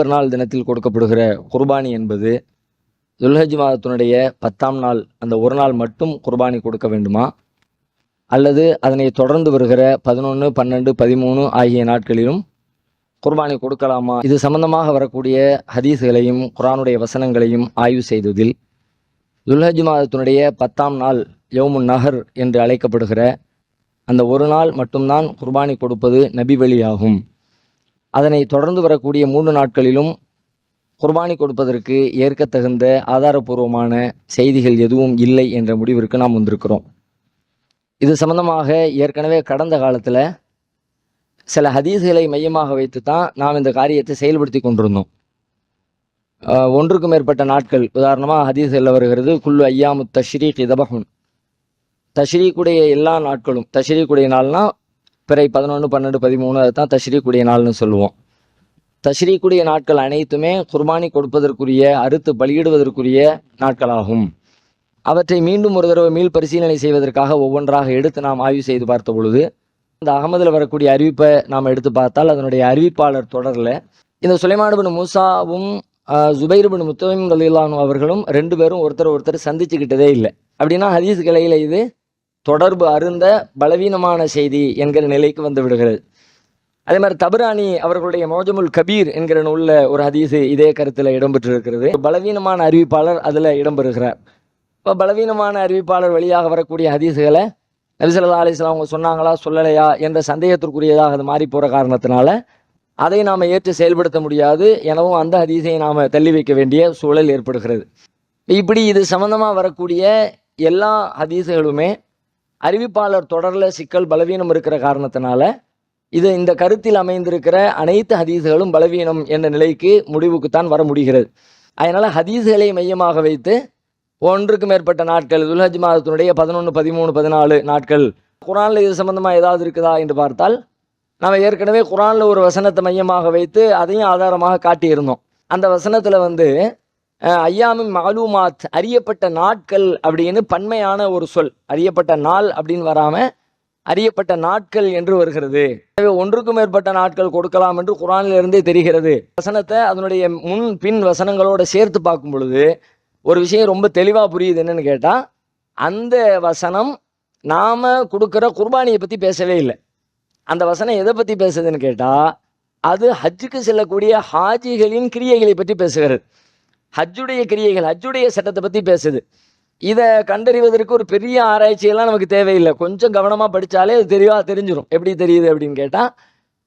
பெருநாள் தினத்தில் கொடுக்கப்படுகிற குர்பானி என்பது துல்ஹஜ் மாதத்தினுடைய பத்தாம் நாள் அந்த ஒரு நாள் மட்டும் குர்பானி கொடுக்க வேண்டுமா? அல்லது அதனை தொடர்ந்து வருகிற பதினொன்று பன்னெண்டு பதிமூணு ஆகிய நாட்களிலும் குர்பானி கொடுக்கலாமா? இது சம்பந்தமாக வரக்கூடிய ஹதீஸ்களையும் குரானுடைய வசனங்களையும் ஆய்வு செய்ததில் துல்ஹஜ் மாதத்தினுடைய பத்தாம் நாள் யோமுன் நகர் என்று அழைக்கப்படுகிற அந்த ஒரு நாள் மட்டும்தான் குர்பானி கொடுப்பது நபி வழியாகும் அதனை தொடர்ந்து வரக்கூடிய மூன்று நாட்களிலும் குர்பானி கொடுப்பதற்கு ஏற்கத்தகுந்த ஆதாரபூர்வமான செய்திகள் எதுவும் இல்லை என்ற முடிவிற்கு நாம் வந்திருக்கிறோம். இது சம்பந்தமாக ஏற்கனவே கடந்த காலத்தில் சில ஹதீஸ்களை மையமாக வைத்து தான் நாம் இந்த காரியத்தை செயல்படுத்தி கொண்டிருந்தோம். ஒன்றுக்கு மேற்பட்ட நாட்கள் உதாரணமாக ஹதீஸ்களில் வருகிறது குல்லு ஐயாமு தஷ்ரீக் இதபஹுன். தஷ்ரீக்குடைய எல்லா நாட்களும் தஷ்ரீக்குடைய நாள்னால் பிறை பதினொன்று பன்னெண்டு பதிமூணு அதுதான் தஷ்ரீக்குடைய நாள்னு சொல்லுவோம். தஷ்ரீக்குடைய நாட்கள் அனைத்துமே குர்பானி கொடுப்பதற்குரிய அறுத்து பலியிடுவதற்குரிய நாட்களாகும். அவற்றை மீண்டும் ஒரு தடவை மீள் பரிசீலனை செய்வதற்காக ஒவ்வொன்றாக எடுத்து நாம் ஆய்வு செய்து பார்த்த பொழுது இந்த அகமதில் வரக்கூடிய அறிவிப்பை நாம் எடுத்து பார்த்தால் அதனுடைய அறிவிப்பாளர் தொடரில் இந்த சுலைமானபின் மூசாவும் ஜுபைர்பின் முத்தமிம் பின் ரலிலானு அவர்களும் ரெண்டு பேரும் ஒருத்தர் ஒருத்தர் சந்திச்சுக்கிட்டதே இல்லை. அப்படின்னா ஹதீஸ் கிளையில் இது தொடர்பு அருந்த பலவீனமான செய்தி என்கிற நிலைக்கு வந்து விடுகிறது. அதே மாதிரி தபரானி அவர்களுடைய மோஜமுல் கபீர் என்கிற நூலில் ஒரு ஹதீஸ் இதே கருத்தில் இடம்பெற்றிருக்கிறது. பலவீனமான அறிவிப்பாளர் அதில் இடம்பெறுகிறார். இப்போ பலவீனமான அறிவிப்பாளர் வழியாக வரக்கூடிய ஹதீஸுகளை நபிசல்லா அலிஸ்லாம் அவங்க சொன்னாங்களா சொல்லலையா என்ற சந்தேகத்திற்குரியதாக அது மாறி போகிற காரணத்தினால அதை நாம் ஏற்று செயல்படுத்த முடியாது எனவும் அந்த ஹதீஸை நாம் தள்ளி வைக்க வேண்டிய சூழல் ஏற்படுகிறது. இப்படி இது சம்பந்தமாக வரக்கூடிய எல்லா ஹதீஸுகளுமே அறிவிப்பாளர் தொடரில் சிக்கல் பலவீனம் இருக்கிற காரணத்தினால இது இந்த கருத்தில் அமைந்திருக்கிற அனைத்து ஹதீஸுகளும் பலவீனம் என்ற நிலைக்கு முடிவுக்குத்தான் வர முடிகிறது. அதனால் ஹதீஸுகளை மையமாக வைத்து ஒன்றுக்கு மேற்பட்ட நாட்கள் துல்ஹஜ் மாதத்தினுடைய பதினொன்று பதிமூணு பதினாலு நாட்கள் குரானில் இது சம்பந்தமாக ஏதாவது இருக்குதா என்று பார்த்தால் நம்ம ஏற்கனவே குரானில் ஒரு வசனத்தை மையமாக வைத்து அதையும் ஆதாரமாக காட்டியிருந்தோம். அந்த வசனத்தில் வந்து ஐயாமின் மாலூமாத் அறியப்பட்ட நாட்கள் அப்படின்னு பன்மையான ஒரு சொல். அறியப்பட்ட நாள் அப்படின்னு வராமல் அறியப்பட்ட நாட்கள் என்று வருகிறது. எனவே ஒன்றுக்கும் மேற்பட்ட நாட்கள் கொடுக்கலாம் என்று குரானிலிருந்தே தெரிகிறது. வசனத்தை அதனுடைய முன் பின் வசனங்களோட சேர்த்து பார்க்கும் பொழுது ஒரு விஷயம் ரொம்ப தெளிவாக புரியுது என்னன்னு கேட்டால் அந்த வசனம் நாம் கொடுக்குற குர்பானியை பற்றி பேசவே இல்லை. அந்த வசனம் எதை பற்றி பேசுதுன்னு கேட்டால் அது ஹஜ்ஜுக்கு செல்லக்கூடிய ஹாஜிகளின் கிரியைகளை பற்றி பேசுகிறது. ஹஜ்ஜுடைய கிரியைகள் ஹஜ்ஜுடைய சட்டத்தை பற்றி பேசுது. இதை கண்டறிவதற்கு ஒரு பெரிய ஆராய்ச்சியெல்லாம் நமக்கு தேவையில்லை. கொஞ்சம் கவனமாக படித்தாலே அது தெளிவாக தெரிஞ்சிடும் எப்படி தெரியுது அப்படின்னு கேட்டால்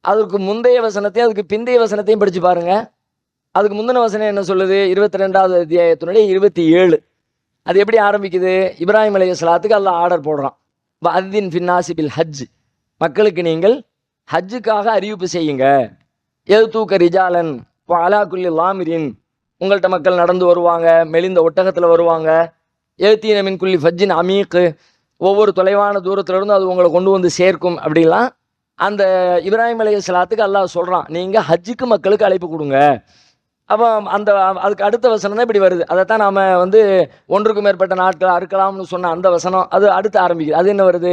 அதுக்கு முந்தைய வசனத்தையும் அதுக்கு பிந்தைய வசனத்தையும் படித்து பாருங்கள் அதுக்கு முந்தின வசனம் என்ன சொல்லுது? இருபத்தி ரெண்டாவது அத்தியாயத்தினுடைய இருபத்தி ஏழு. அது எப்படி ஆரம்பிக்குது? இப்ராஹிம் அலைய சலாத்துக்கு அல்லாஹ் ஆர்டர் போடுறான். அதின் பின்னாசிபில் ஹஜ். மக்களுக்கு நீங்கள் ஹஜ்ஜுக்காக அறிவிப்பு செய்யுங்க. எது தூக்க ரிஜாலன் அலாக்குல்லி லாமிரின். உங்கள்கிட்ட மக்கள் நடந்து வருவாங்க மெலிந்த ஒட்டகத்தில் வருவாங்க. ஏத்தீன மின் குள்ளி ஃபஜ்ஜின் அமீக்கு ஒவ்வொரு தொலைவான தூரத்துலேருந்து அது உங்களை கொண்டு வந்து சேர்க்கும் அப்படிலாம் அந்த இப்ராஹிம் அலைய சலாத்துக்கு அல்லாஹ் சொல்கிறான் நீங்கள் ஹஜ்ஜுக்கு மக்களுக்கு அழைப்பு கொடுங்க. அப்போ அந்த அதுக்கு அடுத்த வசனம் தான் இப்படி வருது. அதைத்தான் நாம் வந்து ஒன்றுக்கு மேற்பட்ட நாட்கள் அறுக்கலாம்னு சொன்ன அந்த வசனம் அது அடுத்து ஆரம்பிக்குது. அது என்ன வருது?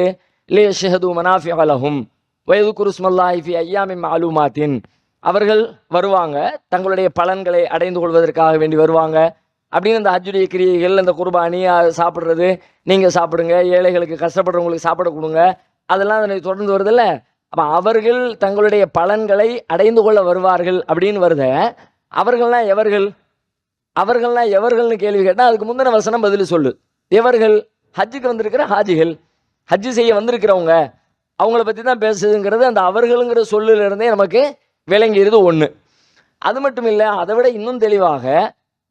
லே ஷஹது மனாஃபி அலஹும் வயது குருஸ்மல்லாஹிஃபி ஐயாமி மாலுமாத்தின். அவர்கள் வருவாங்க. தங்களுடைய பலன்களை அடைந்து கொள்வதற்காக வேண்டி வருவாங்க. அப்படின்னு இந்த அஜுடைய கிரியைகள் இந்த குர்பானி சாப்பிட்றது நீங்கள் சாப்பிடுங்க. ஏழைகளுக்கு கஷ்டப்படுறவங்களுக்கு சாப்பிட கொடுங்க. அதெல்லாம் அதனை தொடர்ந்து வருதுல்ல? அப்போ அவர்கள் தங்களுடைய பலன்களை அடைந்து கொள்ள வருவார்கள் அப்படின்னு வருத. அவர்கள்லாம் எவர்கள்? அவர்கள்லாம் எவர்கள்னு கேள்வி கேட்டால் அதுக்கு முந்தின வசனம் பதில் சொல்லு. எவர்கள்? ஹஜ்ஜுக்கு வந்திருக்கிற ஹாஜிகள். ஹஜ்ஜு செய்ய வந்திருக்கிறவங்க. அவங்கள பற்றி தான் பேசுதுங்கிறது அந்த அவர்களுங்கிற சொல்லிலிருந்தே நமக்கு விளங்கியது ஒன்று அது மட்டும் இல்லை அதை விட இன்னும் தெளிவாக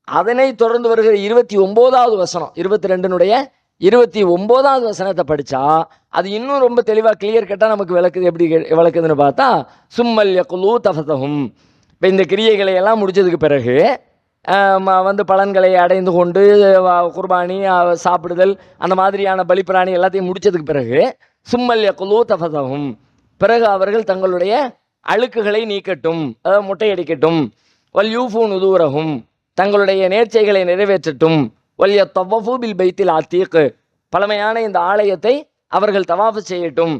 அதனை தொடர்ந்து வருகிற இருபத்தி ஒம்போதாவது வசனம் இருபத்தி ரெண்டினுடைய இருபத்தி ஒம்போதாவது வசனத்தை படித்தா அது இன்னும் ரொம்ப தெளிவாக கிளியர் கட்டாக நமக்கு விளக்குது எப்படி கே- விளக்குதுன்னு பார்த்தா சும்மல் யகுலு தஃபதஹும். இப்போ இந்த கிரியைகளை எல்லாம் முடிச்சதுக்கு பிறகு வந்து பலன்களை அடைந்து கொண்டு குர்பானி சாப்பிடுதல் அந்த மாதிரியான பலிப்பிராணி எல்லாத்தையும் முடித்ததுக்கு பிறகு சும்மல் யகுலு தஃபதஹும். பிறகு அவர்கள் தங்களுடைய அழுக்குகளை நீக்கட்டும் அதாவது முட்டையடிக்கட்டும். வல் யூஃபூ நுதூரகும் தங்களுடைய நேர்ச்சைகளை நிறைவேற்றட்டும். வல்ய தவஃபு பில் பைத்தில் ஆத்தீக்கு பழமையான இந்த ஆலயத்தை அவர்கள் தவாஃபு செய்யட்டும்.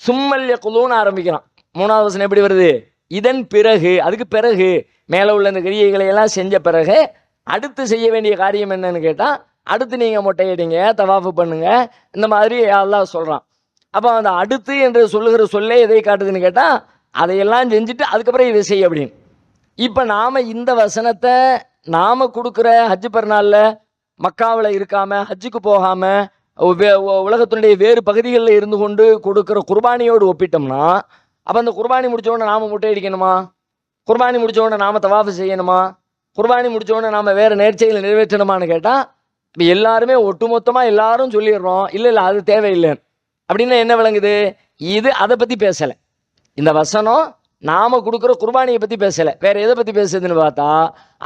சும்மல்ய யகுலூன்னு ஆரம்பிக்கிறான் மூணாவது வசனம் எப்படி வருது? இதன் பிறகு அதுக்கு பிறகு மேலே உள்ள இந்த கிரியைகளை எல்லாம் செஞ்ச பிறகு அடுத்து செய்ய வேண்டிய காரியம் என்னன்னு கேட்டால் அடுத்து நீங்கள் மொட்டையடிங்க தவாஃபு பண்ணுங்க இந்த மாதிரி எல்லாம் சொல்கிறான் அப்போ அந்த அடுத்து என்று சொல்லுகிற சொல்லே எதை காட்டுதுன்னு கேட்டால் அதையெல்லாம் செஞ்சுட்டு அதுக்கப்புறம் இதை செய்ய அப்படின்னு. இப்போ நாம் இந்த வசனத்தை நாம் கொடுக்குற ஹஜ்ஜு பெருநாளில் மக்காவில் இருக்காமல் ஹஜ்ஜுக்கு போகாமல் உலகத்தினுடைய வேறு பகுதிகளில் இருந்து கொண்டு கொடுக்குற குர்பானியோடு ஒப்பிட்டோம்னா அப்போ அந்த குர்பானி முடித்தவொடனே நாம் முட்டை அடிக்கணுமா குர்பானி முடிச்ச நாம் தவாஃபு செய்யணுமா? குர்பானி முடிச்ச நாம் வேறு நேர்ச்சிகளை நிறைவேற்றணுமான்னு கேட்டால் இப்போ எல்லாருமே ஒட்டுமொத்தமாக எல்லாரும் சொல்லிடுறோம் இல்லை இல்லை அது தேவையில்லை அப்படின்னா என்ன விளங்குது? இது அதை பற்றி பேசலை. இந்த வசனம் நாம கொடுக்குற குர்பானியை பற்றி பேசலை. வேறு எதை பற்றி பேசுதுன்னு பார்த்தா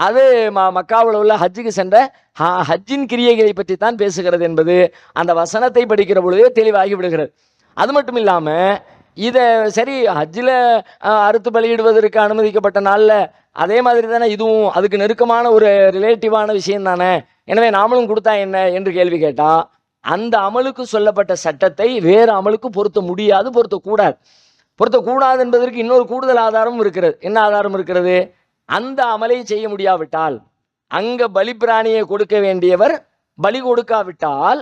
அது ம மக்காவில் உள்ள ஹஜ்ஜுக்கு சென்ற ஹ ஹஜ்ஜின் கிரியைகளை பற்றி தான் பேசுகிறது என்பது அந்த வசனத்தை படிக்கிற பொழுதே தெளிவாகி விடுகிறது. அது மட்டும் இல்லாமல் இதை சரி ஹஜ்ஜில் அறுத்து பலியிடுவதற்கு அனுமதிக்கப்பட்ட நாளில் அதே மாதிரி தானே இதுவும் அதுக்கு நெருக்கமான ஒரு ரிலேட்டிவான விஷயம் தானே? எனவே நாமளும் கொடுத்தா என்ன என்று கேள்வி கேட்டால் அந்த அமலுக்கு சொல்லப்பட்ட சட்டத்தை வேறு அமலுக்கு பொருத்த முடியாது பொருத்தக்கூடாது. பொருத்தக்கூடாது என்பதற்கு இன்னொரு கூடுதல் ஆதாரமும் இருக்கிறது. என்ன ஆதாரம் இருக்கிறது? அந்த அமலை செய்ய முடியாவிட்டால் அங்க பலிப்பிராணியை கொடுக்க வேண்டியவர் பலி கொடுக்காவிட்டால்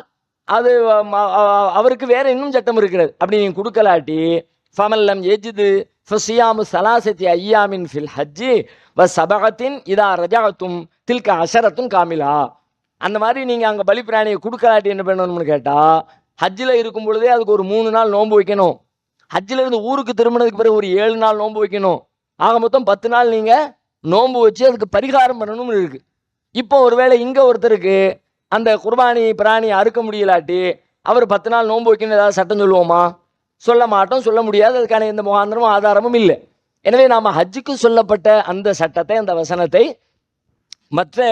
அது அவருக்கு வேற இன்னும் சட்டம் இருக்கிறது. அப்படி நீங்க கொடுக்கலாட்டி ஃபமல்லம் எஜிது ஃபசியாமு சலாசத்தி ஐயாமின் ஃபில் ஹஜ்ஜி வ சபகத்தின் இதா ரஜாகத்தும் தில்க அஷரத்தும் காமிலா. அந்த மாதிரி நீங்கள் அங்கே பலிப்பிராணியை கொடுக்கலாட்டி என்ன பண்ணணும்னு கேட்டால் ஹஜ்ஜில் இருக்கும் பொழுதே அதுக்கு ஒரு மூணு நாள் நோன்பு வைக்கணும். ஹஜ்ஜில் இருந்து ஊருக்கு திரும்பினதுக்கு பிறகு ஒரு ஏழு நாள் நோன்பு வைக்கணும். ஆக மொத்தம் பத்து நாள் நீங்கள் நோன்பு வச்சு அதுக்கு பரிகாரம் பண்ணணும்னு இருக்குது இப்போ ஒருவேளை இங்கே ஒருத்தருக்கு அந்த குர்பானி பிராணி அறுக்க முடியலாட்டி அவர் பத்து நாள் நோன்பு வைக்கணும் ஏதாவது சட்டம் சொல்லுவோமா? சொல்ல மாட்டோம் சொல்ல முடியாது. அதுக்கான எந்த முகாந்திரமும் ஆதாரமும் இல்லை. எனவே நாம் ஹஜ்ஜுக்கு சொல்லப்பட்ட அந்த சட்டத்தை அந்த வசனத்தை மற்ற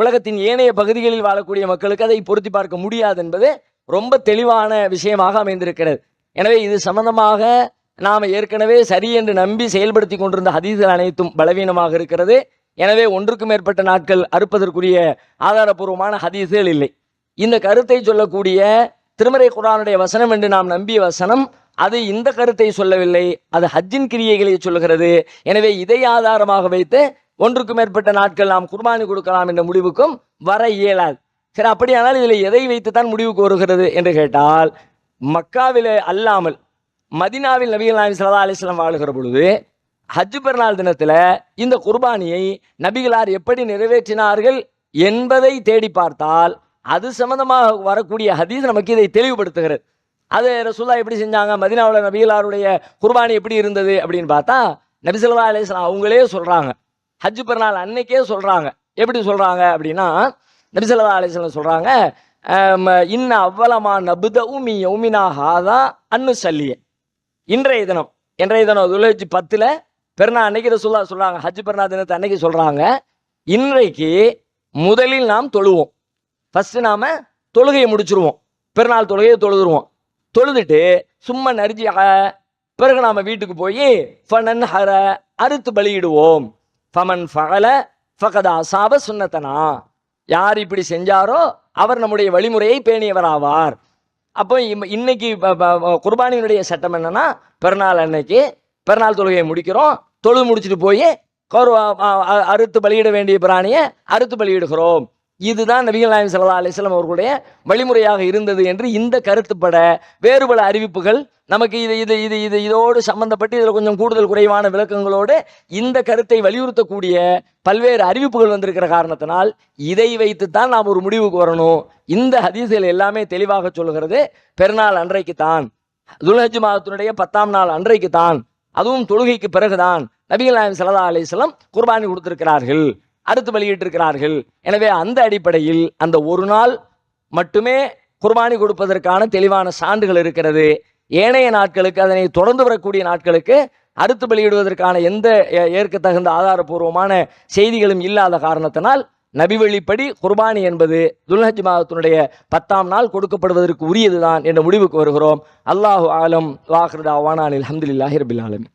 உலகத்தின் ஏனைய பகுதிகளில் வாழக்கூடிய மக்களுக்கு அதை பொருத்தி பார்க்க முடியாது என்பது ரொம்ப தெளிவான விஷயமாக அமைந்திருக்கிறது. எனவே இது சம்பந்தமாக நாம் ஏற்கனவே சரி என்று நம்பி செயல்படுத்தி கொண்டிருந்த ஹதீஸ்கள் அனைத்தும் பலவீனமாக இருக்கிறது. எனவே ஒன்றுக்கும் மேற்பட்ட நாட்கள் அறுப்பதற்குரிய ஆதாரபூர்வமான ஹதீஸ்கள் இல்லை. இந்த கருத்தை சொல்லக்கூடிய திருமறை குரானுடைய வசனம் என்று நாம் நம்பிய வசனம் அது இந்த கருத்தை சொல்லவில்லை அது ஹஜ்ஜின் கிரியைகளை சொல்லுகிறது. எனவே இதை ஆதாரமாக வைத்து ஒன்றுக்கு மேற்பட்ட நாட்கள் நாம் குர்பானி கொடுக்கலாம் என்ற முடிவுக்கும் வர இயலாது. சரி அப்படியானால் இதில் எதை வைத்து தான் முடிவுக்கு வருகிறது என்று கேட்டால் மக்காவிலே அல்லாமல் மதினாவில் நபிகள் நாயகம் ஸல்லல்லாஹு அலிஸ்லாம் வாழுகிற பொழுது ஹஜ் பெருநாள் தினத்தில் இந்த குர்பானியை நபிகளார் எப்படி நிறைவேற்றினார்கள் என்பதை தேடி பார்த்தால் அது சம்பந்தமாக வரக்கூடிய ஹதீஸ் நமக்கு இதை தெளிவுபடுத்துகிறது. அது ரசூல்லா எப்படி செஞ்சாங்க மதினாவில் நபிகளாருடைய குர்பானி எப்படி இருந்தது அப்படின்னு பார்த்தா நபிசல்லா அலிஸ்லாம் அவங்களே சொல்கிறாங்க ஹஜ் பெருநாள் அன்னைக்கே சொல்கிறாங்க எப்படி சொல்கிறாங்க அப்படின்னா நபிசல்லா அலிஸ்லாம் சொல்கிறாங்க இன்ன அவ்வளமா நபுத உமி உமினா ஹாதா அன்னு சல்லிய. இன்றைய தினம் இன்றைய தினம் துலஜி பத்தில் பெருநாள் அன்னைக்கு ரசூல்லா சொல்கிறாங்க ஹஜ் பெருநா தினத்தை அன்னைக்கு சொல்கிறாங்க இன்றைக்கு முதலில் நாம் தொழுவோம். ஃபஸ்ட்டு நாம் தொழுகையை முடிச்சிருவோம். பெருநாள் தொழுகையை தொழுதுருவோம். தொழுதுட்டு சும்மா நரிஜி பிறகு நாம் வீட்டுக்கு போய் ஃபனன் ஹர அறுத்து பலியிடுவோம். ஃபமன் ஃபகல ஃபகதா சாப சுன்னத்தனா. யார் இப்படி செஞ்சாரோ அவர் நம்முடைய வழிமுறையை பேணியவர் ஆவார் அப்போ இன்னைக்கு குர்பானியினுடைய சட்டம் என்னன்னா பிறநாள் அன்னைக்கு பிறநாள் தொழுகையை முடிக்கிறோம் தொழுது முடிச்சுட்டு போய் கௌர அறுத்து பலியிட வேண்டிய பிராணியை அறுத்து பலியிடுகிறோம். இதுதான் நபிகள் நாயம் சல்லா அலிஸ்லாம் அவர்களுடைய வழிமுறையாக இருந்தது என்று இந்த கருத்துப்பட வேறு பல அறிவிப்புகள் நமக்கு இது இது இது இது இதோடு சம்பந்தப்பட்டு இதில் கொஞ்சம் கூடுதல் குறைவான விளக்கங்களோடு இந்த கருத்தை வலியுறுத்தக்கூடிய பல்வேறு அறிவிப்புகள் வந்திருக்கிற காரணத்தினால் இதை வைத்துத்தான் நாம் ஒரு முடிவுக்கு வரணும். இந்த ஹதீஸ்கள் எல்லாமே தெளிவாக சொல்லுகிறது. பெருநாள் அன்றைக்கு தான் துல்ஹஜ் மாதத்தினுடைய பத்தாம் நாள் அன்றைக்கு தான் அதுவும் தொழுகைக்கு பிறகுதான் நபிகள் நாயம் சல்லா அலிஸ்லாம் குர்பானி கொடுத்திருக்கிறார்கள். அறுத்து வெளியிட்டிருக்கிறார்கள். எனவே அந்த அடிப்படையில் அந்த ஒரு நாள் மட்டுமே குர்பானி கொடுப்பதற்கான தெளிவான சான்றுகள் இருக்கிறது. ஏனைய நாட்களுக்கு அதனை தொடர்ந்து வரக்கூடிய நாட்களுக்கு அறுத்து வெளியிடுவதற்கான எந்த ஏ- ஏற்கத்தகுந்த ஆதாரபூர்வமான செய்திகளும் இல்லாத காரணத்தினால் நபிவழிப்படி குர்பானி என்பது துல்ஹஜ் மாதத்தினுடைய பத்தாம் நாள் கொடுக்கப்படுவதற்கு உரியதுதான் என்ற முடிவுக்கு வருகிறோம். அல்லாஹு ஆலம் வாஹ்ரதா வானானில் அஹமதுல்லாஹி ரபில் ஆலமீன்.